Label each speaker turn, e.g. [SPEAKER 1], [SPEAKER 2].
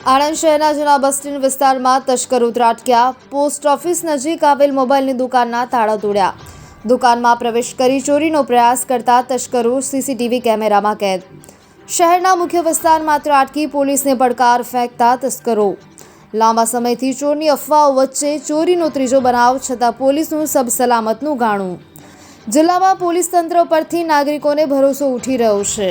[SPEAKER 1] આણંદ શહેરના જૂના bus stand વિસ્તારમાં તસ્કરો ત્રાટક્યા પોસ્ટ ઓફિસ નજીક આવેલ મોબાઈલની દુકાનના તાળા તોડ્યા. દુકાનમાં પ્રવેશ કરી ચોરીનો પ્રયાસ કરતા તસ્કરો સીસીટીવી કેમેરામાં કેદ. શહેરના મુખ્ય વિસ્તારમાં ત્રાટકી પોલીસને પડકાર ફેંકતા તસ્કરો. લાંબા સમયથી ચોરની અફવાઓ વચ્ચે ચોરીનો ત્રીજો બનાવ છતાં પોલીસનું સબ સલામતનું ગાણું. જિલ્લામાં પોલીસ તંત્ર પરથી નાગરિકોને ભરોસો ઉઠી રહ્યો છે.